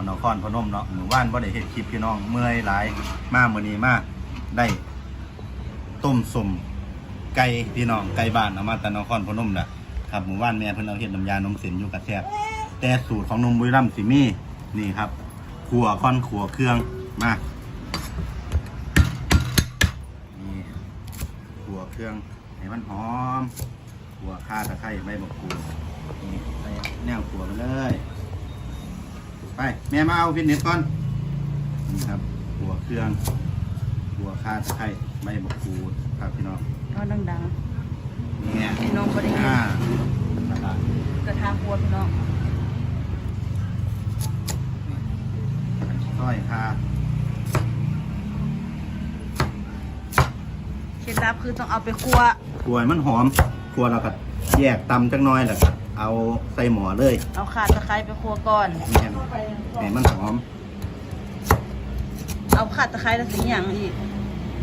วนครพนมเนาะหมู่บ้านว่ได้เห็ดคลิปพี่น้องเมื่อยหลายมาเมื่อนี้มาได้ ต้มสมไก่พี่น้องไก่บ้านเอามาแตานครพนมนะครับหมู่บ้านแม่เพิ่นเอาเห็ดน้ำยานมเส้นอยู่กับแซ่บแต่สูตรของนมบุรีรัมย์สิมีนี่ครับขัวค่อนขัวเครื่องมานี่ขัวเครื่องให้มันหอมขัวข่าตะไคร้ใบมะกรูดนี่ใส่แนวขัวไปเลย ไปแม่มาเอาฟิตเนสก่อนนี่ครับขัวเครื่องขัวข่าตะไคร้ใบมะกรูดครับพี่น้องก็ดังเนี่ยพี่น้องบ่ได้เห็นอ่าตลาดๆกระทาครัวพี่น้องซอยข่าเคล็ดลับคือต้องเอาไปคั่วขัวให้มันหอมขัวเราก็แยกตำจักหน้อยแล้วก็ เอาใส่หม้อเลยเอาข่าตะไคร้ไปคั่วก่อนนี่ครับให้มันหอม เอาข่าตะไคร้แล้วสิหยังอีก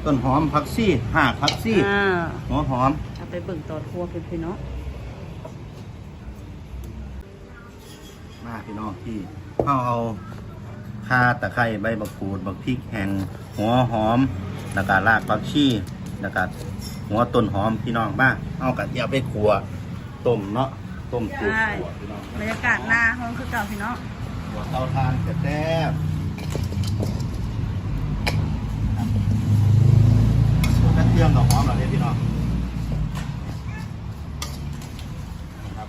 ต้นหอมผักซี่หากผักซี่อ่าหัวหอม เอาไปเบิ่งตอนคั่วเป็นพี่น้องมาพี่น้องที่เขาเอาข่าตะไคร้ใบมะกรูดบักพริกแห้งหัวหอมแล้วก็รากผักชีแล้วก็หัวต้นหอมพี่น้องบ้างเอากระเทียมไปขัวต้มเนาะ ต้มสูตรขัวพี่น้องบรรยากาศหน้าห้องคือเก่าพี่น้องขัวเตาทานแซ่บๆครับถ้าเครื่องกับหอมเราเนี่ยพี่น้องนะครับ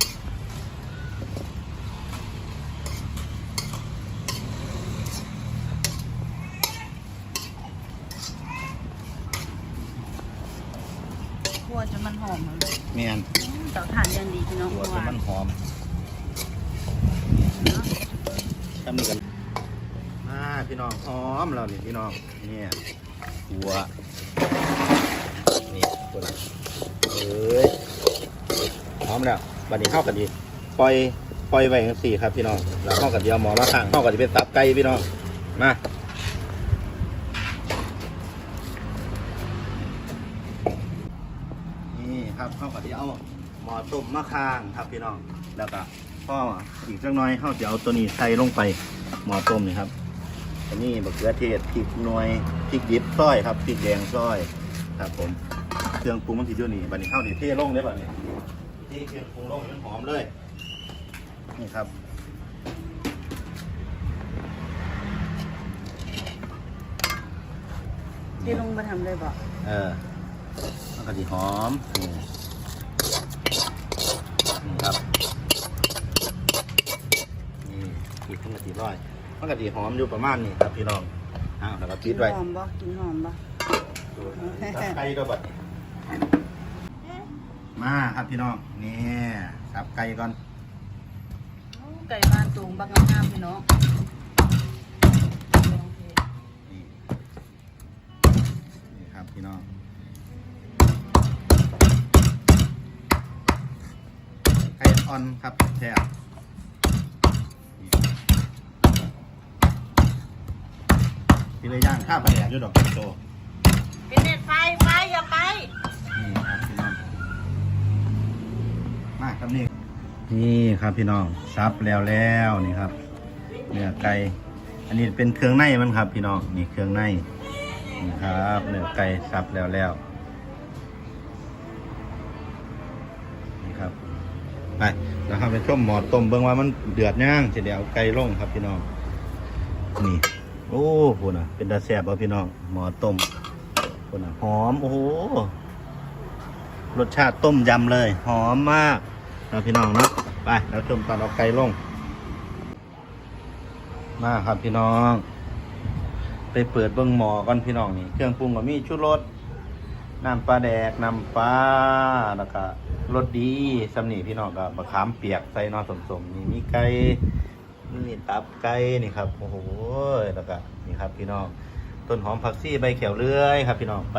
คั่วจนมันหอมเลย เมียน เตาถ่านยังดีพี่น้อง ขัว เมื่อ จน วาน มันหอม เนาะ ทำนี่กันมาพี่น้องหอมเรานี่พี่น้องเนี่ยหัวนี่คนเอ้ยหอมแล้ วบัดนี้เข้ากันดีปล่อยปล่อยไว้ทั้งสี่ครับพี่น้องแล้วเข้ากันเดียวหมอมาข้างเข้ากันจะเป็นตับไก่พี่น้องมานี่ครับเข้ากันที่เอาหมอต้มมะขางครับพี่น้องแล้วก็พ่ออีกสักหน้อยเข้าจะเอาตัวนี้ใส่ลงไปหมอต้มนี่ครับอันนี้มะเขือเทศพริกหน่วยพริกดิบซอยครับพริกแดงซอยครับผมเครื่องปรุงมันทีเดียวนี่บัดนี้ข้าวดีเทลงได้บัดนี้ ทเครื่องปรุงลงให้มันหอมเลย นี่ครับที่ลงมาทำเลยบอกเออมันก็ดีหอมนี่นี่ครับนี่พริกมันก็ดีร้อยมันก็ดีหอมอยู่ประมาณนี้ครับพี่น้องอ้าวแล้วก็ปิดไว้หอมบ่กินหอมบ่สับไก่ด้วยบัดนี้ มาครับพี่น้องนี่สับไก่ก่อนไก่บ้านตูงบักงามๆพี่น้องนี่นี่ครับพี่น้องไก่อ่อนครับแซ่บนี่พี่เลยย่างข้าวปลาแดกอยู่ดอกโตเป็นเน็ตไฟไฟอย่าไป มาครับนี่นี่ครับพี่น้องซับแล้วแล้วนี่ครับเนื้อไก่อันนี้เป็นเครื่องในมันครับ พี่น้องนี่เครื่องในนี่ครับเนื้อไก่ซับแล้วแล้วนี่ครับไปแล้วครับไปชมหมอต้มเบิ่งว่ามันเดือดย่างจะเดี๋ยวเอาไก่ลงครับพี่น้องนี่โอ้โหนะเป็นตาแซ่บบ่พี่น้องหมอต้มโหน่ะหอมโอ้โห รสชาติต้มยำเลย หอมมากนะพี่น้องเนาะไปแล้วชมตอนเอาไก่ลง มาครับพี่น้อง ไปเปิดเบิ้งหมอก่อนพี่น้องนี่เครื่องปรุงก็มีชูรสน้ำปลาแดกน้ำปลาแล้วก็รสดีสำนีพี่น้องก็บะขามเปียกใส่นอสมๆนี่มีไก่นี่ตับไก่นี่ครับโอ้โหแล้วก็นี่ครับพี่น้องต้นหอมผักชีใบเขียวเลื่อยครับพี่น้องไป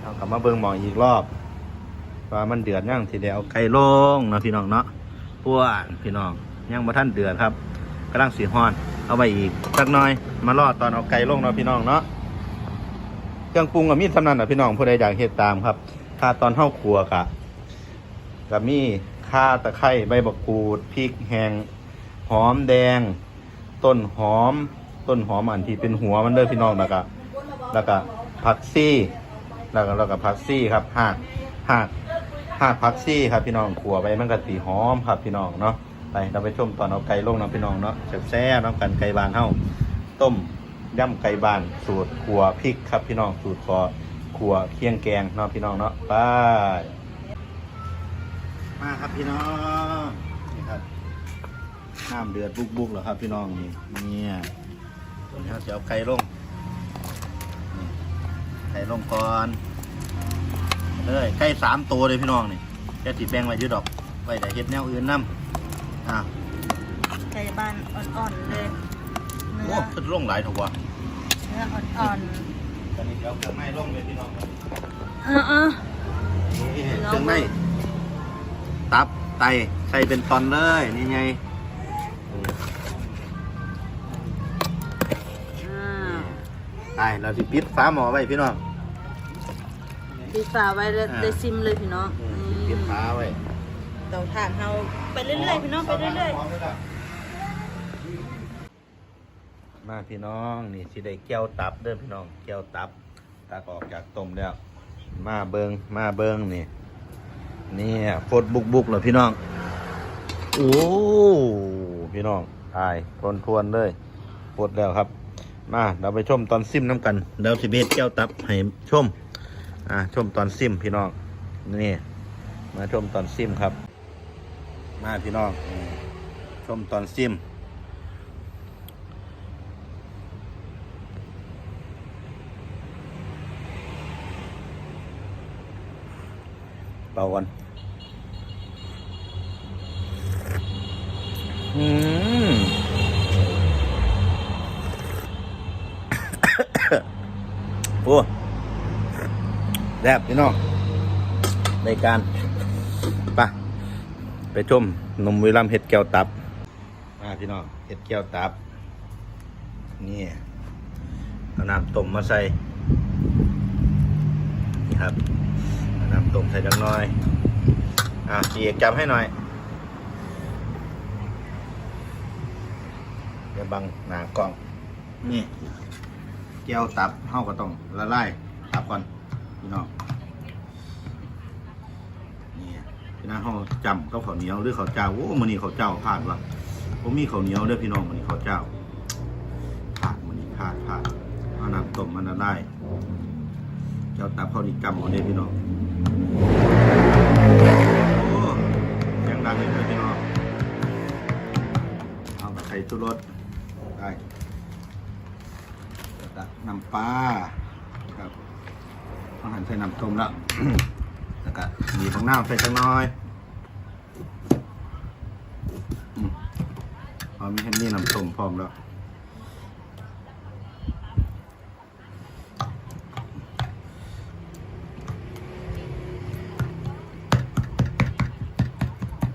เอากลับมาเบิ้งหมออีกรอบ ว่ามันเดือดยังทีเดียวเอาไก่ลงเนาะพี่น้องเนาะป้วนพี่น้องยังมาท่านเดือดครับกำลังสีฮ้อน เอาไปอีกสักน่อยมารอตอนเอาไก่ลงเนาะพี่น้องเนาะเครื่องปรุงกับมีดสำนันอะพี่น้องผู้ใดอยากเฮ็ดตามครับถ้าตอนเข้าครัวกะก็มีข่าตะไคร้ใบบักกูดพริกแห้งหอมแดง ต้นหอม ต้นหอมอันที่เป็นหัวมันเด้อพี่น้องแล้วก็แล้วก็ผักซี่ แล้วก็แล้วก็ผักซี่ครับหากหาก หากผักซี่ครับพี่น้องขัวไปมันก็สีหอมครับพี่น้องเนาะไปเราไปชมตอนเอาไก่ลงนาะพี่น้องเนาะแซ่บๆน้ำกันไก่บานเฮาต้มย่ำไก่บานสูตรขัวพริกครับพี่น้องสูตรคอขัวเคี่ยงแกงเนาะพี่น้องเนาะไปมาครับพี่น้องนี่ครับน้ำเดือดบุกๆแล้วครับพี่น้องนี่เนี่ยตัวนี้เราจะเอาไก่ลงไก่ลงก่อน เลยไก่สามตัวเลยพี่น้องนี่แค่สีแบงไว้อยืดดอกไว้แต่เฮ็ดแนวอื่นน้ำอะไก่บ้านอ่อนๆเลยเนื้โอ้อขึ้นลงหลายถูกว่ะเนื้ออ่อนตอนนี้เดี๋ยวเครื่องไม้ลงเลยพี่น้องๆเออเออ นี่ลองเครื่องไม้ตับไตใส่เป็นตอนเลยนี่ไงอ่า ไตเราสิปิดฟ้าหมอไว้พี่น้อง ปิดฝาไว้เลยอ่าได้ซิมเลยพี่น้องปิดฟ้าไว้เตาถ่านเฮาไปเรื่อยๆพี่น้องไปเรื่อยๆมาพี่น้องนี่สิได้แก้วตับเด้อพี่น้องแก้วตับตักออกจากต้มแล้ว มาเบิงมาเบิงนี่นี่ฟดบุกบุกๆเลยพี่น้องโอ้พี่น้องตายทวนทวนๆเลยฟดแล้วครับ มาเราไปชมตอนซิมน้ำกันเดี๋ยวสิเบสแก้วตับให้ชม อะชมตอนซิมพี่น้องนี่ มาชมตอนซิมครับ มาพี่น้องชมตอนซิมเป่าก่อน ซ่บพี่น้องในการไปะไปชมนมวิลัมเห็ดแก้วตับมาพี่น้องเห็ดแก้วตับ นี่เอาน้ำต้มมาใส่นี่ครับเอาน้ำต้มใส่จังน้อย อะพี่เอกจำให้หน่อยเดี๋ยวบังหนากล้อง นี่แก้วตับเฮาก็ต้องละลายตับก่อน พี่น้องนี่พี่น้องเฮาจำกับข้าวเหนียวหรือข้าวเจ้าโอ้มื้อนี้ข้าวเจ้าพลาดว่ะผมมีข้าวเหนียวเด้อพี่น้องมื้อนี้ข้าวเจ้าพลาดมื้อนี้พลาดพลาดเอาน้ำต้มมันละลายแก้วตับเขานี่จำเอาเด้อพี่น้องโอ้เสียงดังเลยเด้อพี่น้องเอากับไข่ตุรสได้แล้วก็น้ำปลา หั่นใส่น้ำต้มแล้ว แล้วก็มีผักน้ำใส่จังน้อยอืมพอมีแค่นี้น้ำต้มพร้อมแล้ว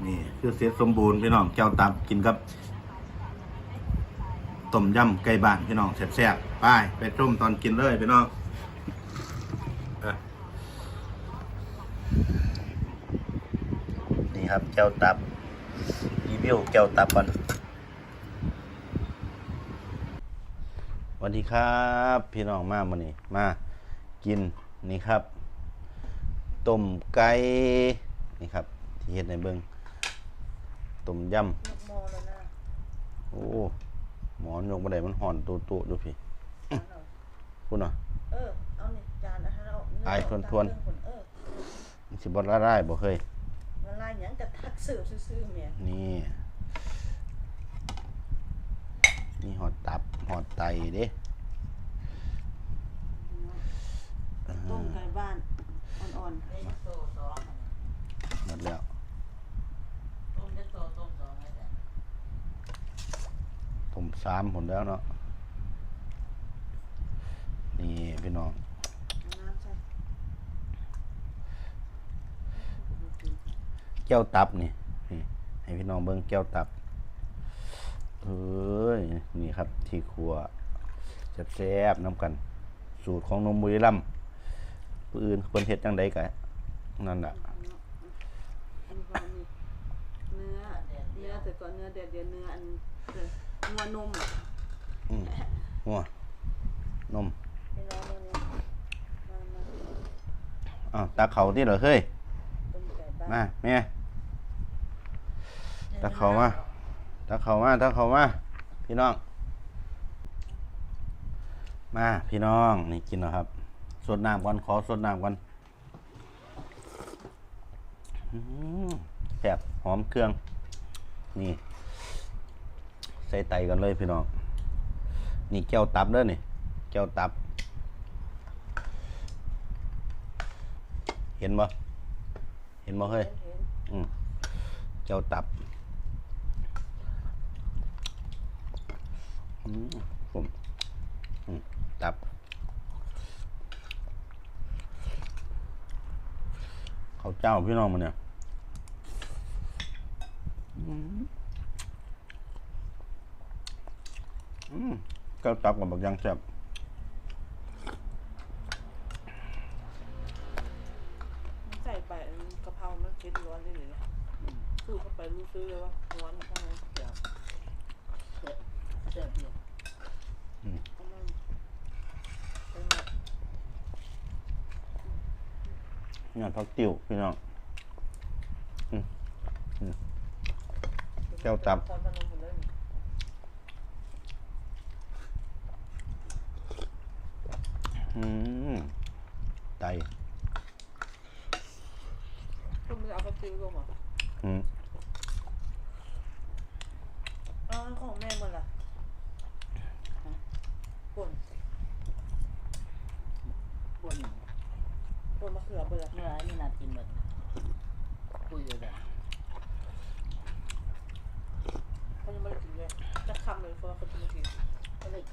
นี่คือเสร็จสมบูรณ์พี่น้องเจ้าตับกินกับต้มยำไก่บ้านพี่น้องแซ่บๆไปไปต้มตอนกินเลยพี่น้องอะนี่ ครับแก้วตับรีวิวแก้วตับก่อนสวัสดีครับ พี่น้องมามานี่มากินนี่ครับต้มไก่นี่ครับ ที่เฮ็ดในเบิงต้มยำๆมอแล้วนะโอ้หมอนยกบันไดมันห่อนตัวตัวดูพี่พูดหน่อยเออเอานี่จานนะฮะเราอายทวนเออมันสิบละได้บ่เคย ละลายหยังกะทักเสิร์ฟซื่อๆแม่นี่ นี่หอดตับหอดไตเด้ต้มไก่บ้านอ่อนหมดแล้วผมสามผลแล้วเนาะนี่พี่น้อง ๆน้ำใส่ แก้วตับนี่นี่ให้พี่น้องเบิ่งแก้วตับเฮ้ยนี่ครับที่ครัวแซ่บๆน้ำกัน สูตรของนมบุรีรัมย์ผู้อื่นเพิ่นเฮ็ดจังไดกะนั่นล่ะอันนี้ก่อนเนื้อเดือดเดือดเนื้ออันเดือดนัวนมอะอืมหัวนมไปรอเนื้อเนื้อมามาอ้าวตาเขาที่เหรอเฮ้ยต้มไก่บ้านมาแม่ ตาเขามาตาเขามาตาเขามาพี่น้อง มาพี่น้องนี่กินแล้วครับสดน้ำก่อนขอสดน้ำก่อนอื้อหือแซ่บหอมเครื่อง นี่ ใส่ไตกันเลยพี่น้อง นี่แก้วตับเด้อนี่แก้วตับ เห็นบ่เห็นบ่เฮ้ยเห็นอืมเจ้าตับอืม ผมอืมตับ เขาวเจ้าพี่น้องมันเนี่ยอืมอืมเจ้าตับกับบักยางแซ่บใส่ไปอันกะเพรามันเค็ดร้อนได้เลยนะสูดเข้าไปรู้ซื้อเลยว่าร้อนข้างในเดี๋ยวเจ็บเจ็บเดียวอืมเอามันเป็นแบบงานพักติวพี่น้องอืมอืมแก้วตับคอนพนมหมดเลยอืมไตคุณไม่เอาไปซื้อลงเหรออืมอ้าวของแม่หมดละป่น บน ป่นมะเขือเบื่อ เนื้อนี่นากินหมดคุยเลยแบบ เขายังไม่ได้กินเลยจะคำเลยเพราะว่าเขาจะไม่กิน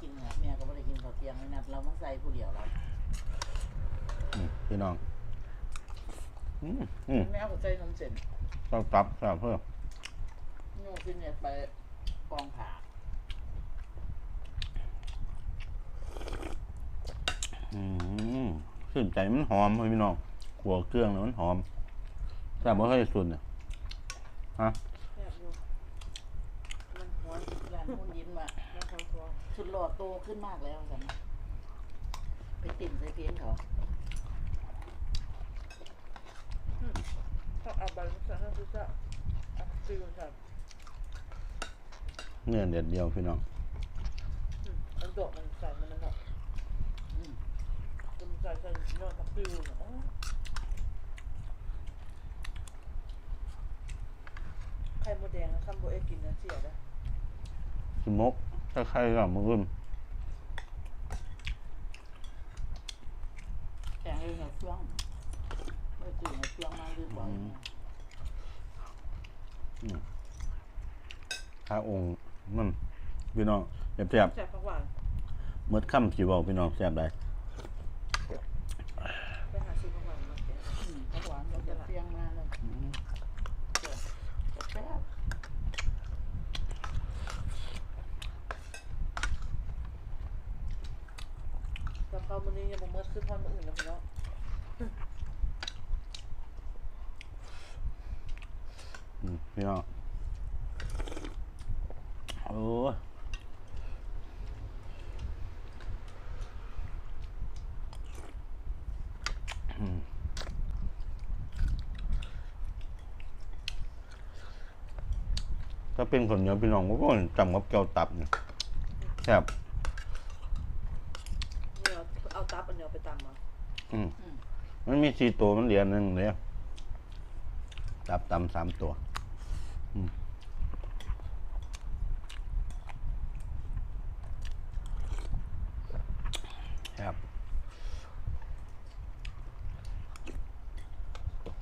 ก็เลยกินอะแม่ก็ไม่ได้กินข้าวเที่ยงเลยนะเราต้องใส่ผู้เดียวเราอืมพี่น้อง อืมอืมแม่เอาใจน้ำเส้นต้องตับแซ่บเพิ่มนู่นกินเนี่ยไปกองผ่าอืมชื่นใจมันหอมพี่น้องขัวเครื่องแล้วมันหอมแซ่บบ่เคยสุดเนี่ยฮะ แซ่บอยู่มันหวนร้านมุ่นยิ้มอะมัน หวนตัวสุดหล่อโตขึ้นมากแล้วสันไปติ่มใส่เพียงเขาถ้าเอาใบมะเขือให้ซื้อซะเอาซื้อมาใส่เนื้อเด็ดเดียวพี่น้องอืมมันโดดมันใส่มันนั่นแหละอืมมันใส่ใส่ยอดผักติ้วเนี่ยอ๋อไข่มดแดงนะคำโบเอะกินนะเสียนะสมก ถ้าใครกับมืออื่นแกงเลยเนี่ยช่วงไม่ตื่นเนี่ยช่วงมาลืมบ่อยเนี่ยถ้าองค์มันพี่น้องแซ่บแซ่บผักหวานๆเมื่อค่ำสิเว้าพี่น้องแซ่บได้ ไปหาซื้อผักหวานมาแกง อืมข้าวหวานเราจะเพียงมาเลยแซ่บ กะเพรา มื้อนี้ยังบ่เมิดคือทอดมื้ออื่นแล้วพี่น้องอืมพี่น้องโอ้ยอืมถ้าเป็นคนเหนียวพี่น้องก็ก็จำกับแก้วตับเนี่ยแซ่บ เนี่ยเอา ตับอันเดียวไปตำมาอืมอืมมันมีสี่ตัวมันเหรียญหนึ่งเลยตับตำสามตัวอืมครับ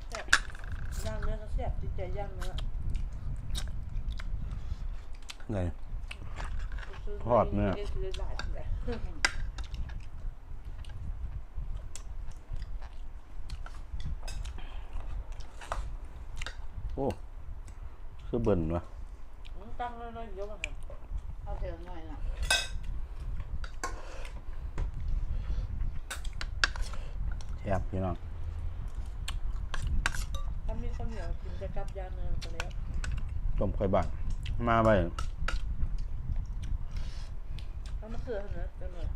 แซ่บย่างเนื้อก็แซ่บจิตใจย่างเนื้อไงซื้ทอดเนื้อ ได้ซื้อหลายๆแหละ โอ้คือเบิ่นวะอืมตั้งน้อยๆเยอะมากค่ะเอาเทหน่อยนะแซ่บพี่น้องถ้ามีข้าวเหนียวกินจะกลับย่างเนื้อไปแล้วต้มไข่บ้านมาไปแล้วมะเขือเนอะจังเลย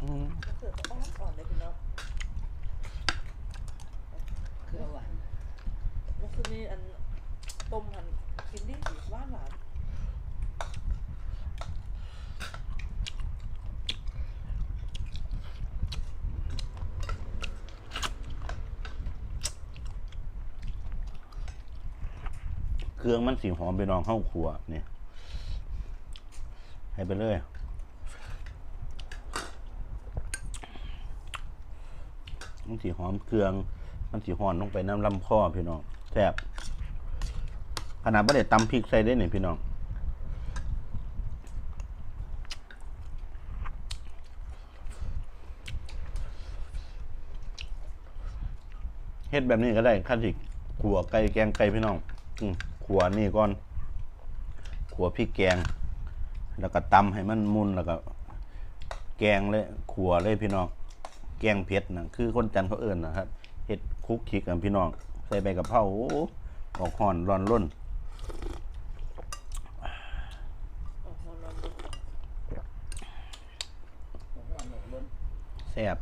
อืมมะเขือก็อ่อนอ่อนเลยพี่น้องเครือหวานมะเขือนี่อันต้มหันกินดิสิหวานหวานเครื่องมันสีหอมไปน้องเข้าครัวเนี่ยให้ไปเลยมันสีหอมเครื่อง มันสีหอนลงไปน้ำลำคอพี่น้องแซ่บขนาดไม่ได้ตำพริกใส่ได้เนี่ยพี่น้องเฮ็ดแบบนี้ก็ได้ขั้นสิขัวไก่แกงไก่พี่น้องอืขัวนี่ก่อนขัวพริกแกง แล้วก็ตำให้มันมุนแล้วก็ แกงเลยขัวเลยพี่น้องแกงเผ็ดนะคือคนจันทร์เขาเอิ่นนะครับ คลุกคลิกกันพี่น้อง ใส่ใบกะเพราโอ้ออกห่อนร้อนร่นโอ้โหร้อนเลยหวานหมดล้นแซ่บ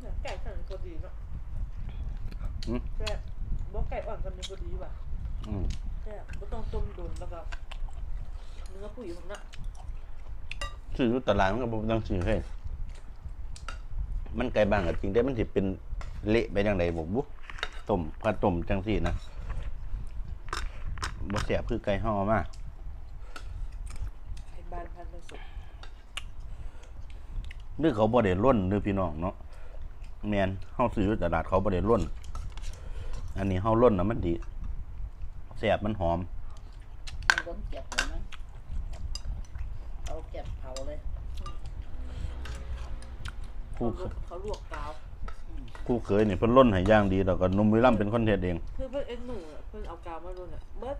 เนี่ยไก่สั่นพอดีเนาะอืมแซ่บบอกไก่อ่อนกันพอดีว่ะอืมแซ่บไม่ต้องต้มโดนแล้วก็เนื้อผู้หญิงผมน่ะซื้ออยู่ตลาดมันก็บ่ต้องซื้อให้ มันไก่บ้านก็จริงแต่มันสิเป็นเละไปจังไดบ่บุต้มกระต้มจังซี่นะบ่แซ่บคือไก่ห่อมาไอ้บ้านพันธุ์สุดหรือเขาบ่ได้ร่นหรือพี่น้องเนาะแม่นเฮาซื้ออยู่ตลาดเขาบ่ได้ร่น อันนี้เฮาร่นน่ะมันดีแซ่บมันหอมมันล้นเก็บเลยมั้งเอาเก็บเผาเลย เขาคู่ลวกเขาลวกกาว คู่เคยนี่เพิ่นร่นให้อย่างดีแล้วก็หนุ่มวิลัมเป็นคนเฮ็ดเองเพื่อนเพื่อนเอ็นหนูอะเพื่อนเอากาวมาโดนอะเบิด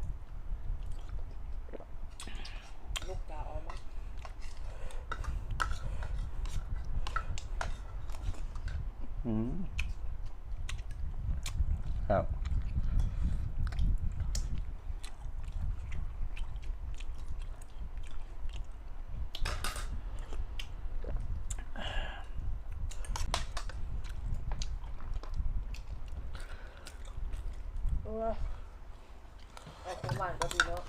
ลูกกาวเอามาอืมครับ เออเอาของ หวานก็ดีแล้ว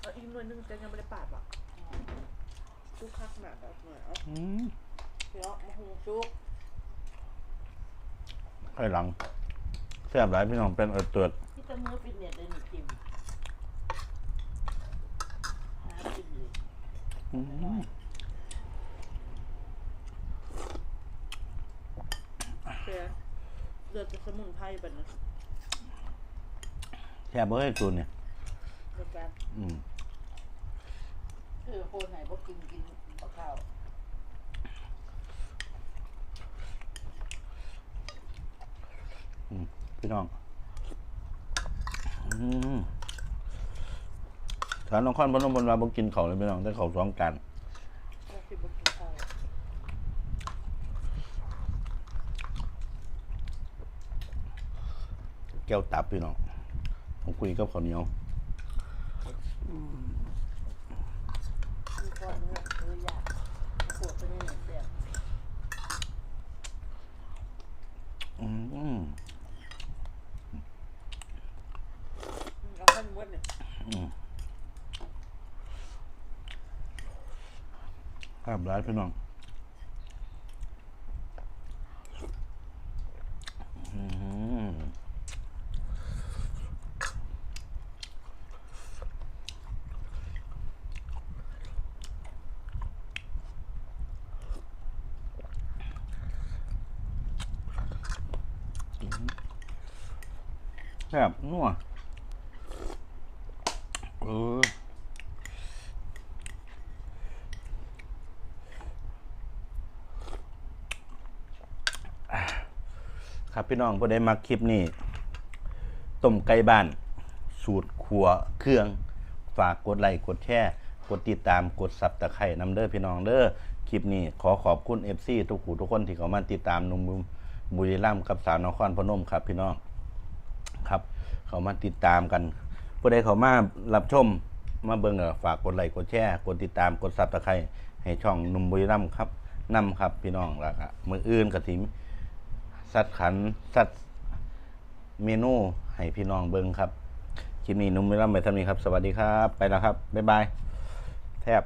เอาอีกหน่วยหนึงจะยังไม่ได้ปาดอะชุกคักหนาแบบหน่อยเอาอืมเดี๋ยวมาหุงชุกค่อยหลังแซ่บหลายพี่น้องเป็นเออเตือดที่จะมือฟิตเนสเลยนี่จิมหาจิมเลยอืมเสียเลือดจะสมุนไพรแบบนี้ แซ่บเอ้ยตูนเนี่ยเลือดการอืมคือคนไหนบ่กินกินกับข้าวพี่น้องอืมฐานนครพนมบนวาบ่กินเขาวเลยพี่น้องได้เขาวสองกันเราคิดว่ากินข้าวแก้วตับพี่น้องผม คุยกับข้าวเหนียวมีก้อนเนื้อเนื้อยากปวดตัวนี้เนี่ยเสียบอืมอืมเอาขั้นมดเนี่ยอืมครับร้ายพี่น้อง ซ่บนัวเออครับพี่น้องผู้ใดมาคลิปนี้ต้มไก่บ้าน สูตรขัวเครื่องฝากกดไลค์กดแชร์กดติดตามกดซับตะไคร่น้ำเด้อพี่น้องเด้อคลิปนี้ขอขอบคุณ FC ทุกหูทุกคนที่เขามาติดตามนุ่มบุรีรัมย์กับสาวนครพนมครับพี่น้อง ครับ เขามาติดตามกันผู้ใดเขามารับชมมาเบิ่งก็ฝากกดไลค์กดแชร์กดติดตามกดซับสไครต์ให้ช่องหนุ่มบุรีรัมย์ครับนํครับพี่น้องแล้วก็มืออื่นกระถิมสัดขันสัดเมนูให้พี่น้องเบิ่งครับคลิปนี้หนุ่มบุรีรัมย์ไปทำนี้ครับ สวัสดีครับ ไปแล้วครับบ๊ายบายแทบ